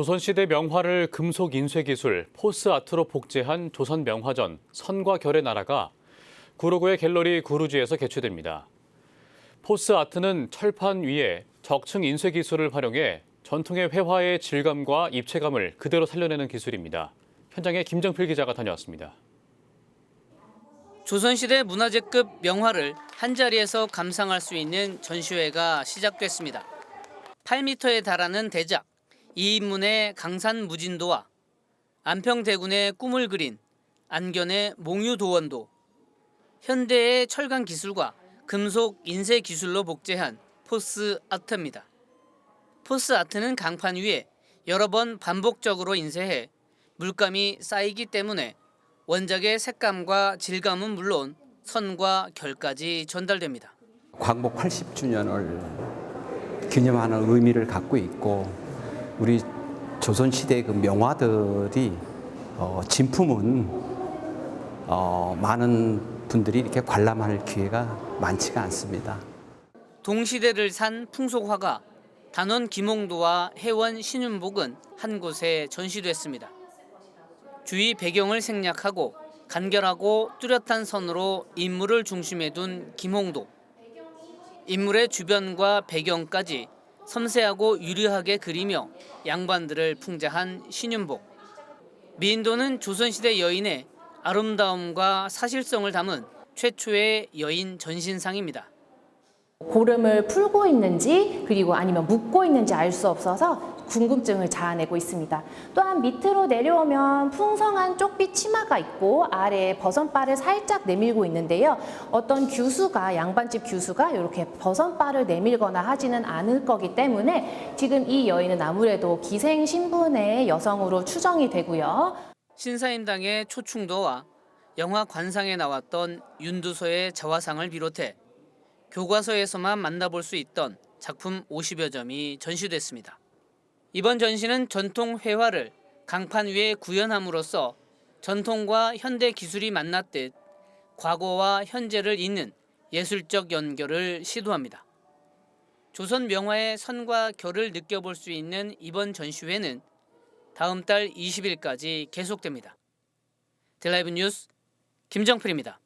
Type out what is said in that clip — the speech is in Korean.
조선시대 명화를 금속 인쇄 기술 포스 아트로 복제한 조선 명화전 선과 결의 나라가 구로구의 갤러리 구루지에서 개최됩니다. 포스 아트는 철판 위에 적층 인쇄 기술을 활용해 전통의 회화의 질감과 입체감을 그대로 살려내는 기술입니다. 현장에 김정필 기자가 다녀왔습니다. 조선시대 문화재급 명화를 한자리에서 감상할 수 있는 전시회가 시작됐습니다. 8m에 달하는 대작, 이인문의 강산 무진도와 안평대군의 꿈을 그린 안견의 몽유도원도, 현대의 철강 기술과 금속 인쇄 기술로 복제한 포스 아트입니다. 포스 아트는 강판 위에 여러 번 반복적으로 인쇄해 물감이 쌓이기 때문에 원작의 색감과 질감은 물론 선과 결까지 전달됩니다. 광복 80주년을 기념하는 의미를 갖고 있고 우리 조선시대 그 명화들이 어, 진품은 어, 많은 분들이 이렇게 관람할 기회가 많지가 않습니다. 동시대를 산 풍속화가 단원 김홍도와 해원 신윤복은 한 곳에 전시됐습니다. 주위 배경을 생략하고 간결하고 뚜렷한 선으로 인물을 중심에 둔 김홍도. 인물의 주변과 배경까지 섬세하고 유려하게 그리며 양반들을 풍자한 신윤복. 미인도는 조선시대 여인의 아름다움과 사실성을 담은 최초의 여인 전신상입니다. 고름을 풀고 있는지 그리고 아니면 묶고 있는지 알 수 없어서 궁금증을 자아내고 있습니다. 또한 밑으로 내려오면 풍성한 쪽빛 치마가 있고 아래에 버선바를 살짝 내밀고 있는데요. 어떤 규수가 양반집 규수가 이렇게 버선바를 내밀거나 하지는 않을 거기 때문에 지금 이 여인은 아무래도 기생 신분의 여성으로 추정이 되고요. 신사임당의 초충도와 영화 관상에 나왔던 윤두서의 자화상을 비롯해 교과서에서만 만나볼 수 있던 작품 50여 점이 전시됐습니다. 이번 전시는 전통 회화를 강판 위에 구현함으로써 전통과 현대 기술이 만났듯 과거와 현재를 잇는 예술적 연결을 시도합니다. 조선 명화의 선과 결을 느껴볼 수 있는 이번 전시회는 다음 달 20일까지 계속됩니다. 델라이브 뉴스 김정필입니다.